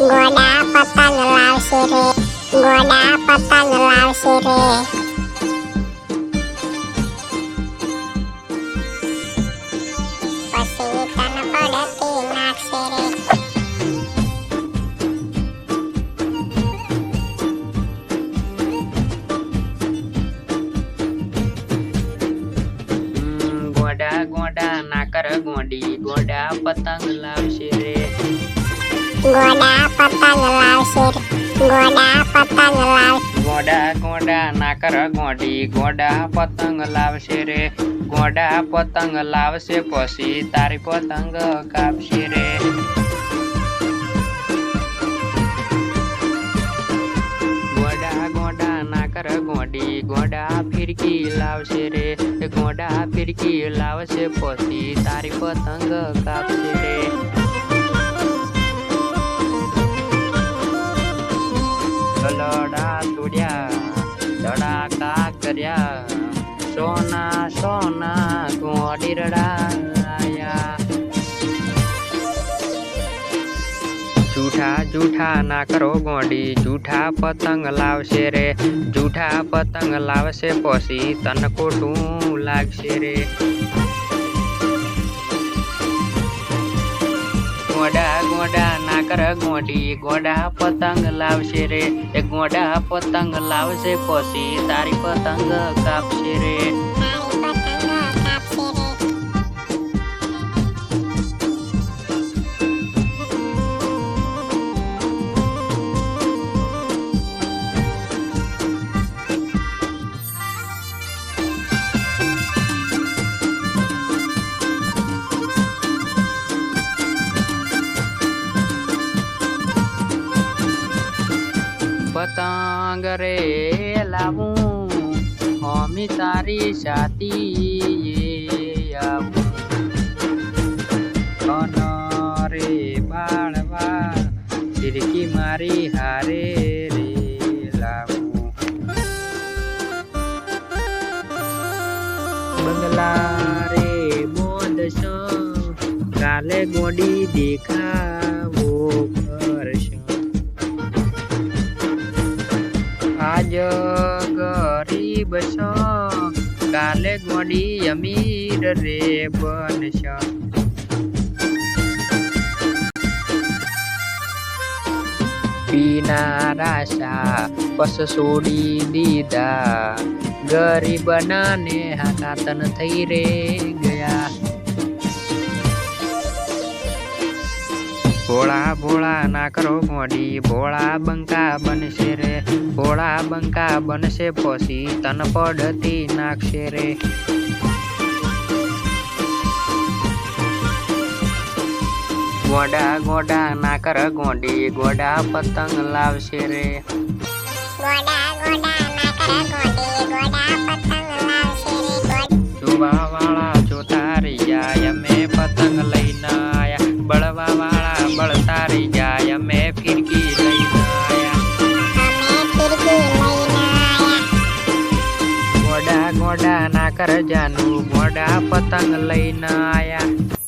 ગોડા પતંગ લાવશે રે ગોડા પતંગ લાવશે રે પછી તન પડતી નાખશે રે હમ, ગોડા ગોડા નાકર ગોડી ગોડા પતંગ લાવશે રે ગોડા પતંગ લાવશે રે ગોડા પતંગ ગોડા ગોડા, નાકર ગોડી, ગોડા પતંગ લાવશે રે ગોડા પતંગ લાવશે પછી તારી પતંગ કાપશે રે ગોડા ગોડા, નાકર ગોડી, ગોડા ફિરકી લાવશે રે ગોડા ફિરકી લાવશે પછી તારી પતંગ કાપશે રે કર્યા સોના સોના ગોડી રડાયા જૂઠા જૂઠા ના કરો ગોડી, જૂઠા પતંગ લાવશે રે. જૂઠા પતંગ લાવશે પછી તન ખોટું લાગશે રે. ગોડા ગોડા ના કર ગોડી. ગોડા પતંગ લાવશે રે. એ ગોડા પતંગ લાવશે પછી તારી પતંગ કાપશે રે. પતંગ રે લાવું. હોમી તારી સાતી આવું. રે બાળવા ફિરકી મારી હારે રે લાવું. બંગલા રે બોંધશો કાલે ગોડી દેખાવો કરશો. આજ ગરીબ છ, કાલે ગોડી અમીર રે બનશ. પીનારા શા પસ છોડી દીધા. ગરીબના ને હાકાતન થઈ રે ભોળા ના કરો મોડી ભોળા બંકા બનશે રે. ભોળા બંકા બનશે પછી તન પડતી નાખશે રે. ગોડા ગોડા ના કર ગોડી ગોડા પતંગ લાવશે રે. ગોડા ગોડા ના કર ગોડી ગોડા પતંગ લાવશે રે. જોવા વાળા ગોડા ગોડા ના કર જાનું ગોડા પતંગ લઈને આયા.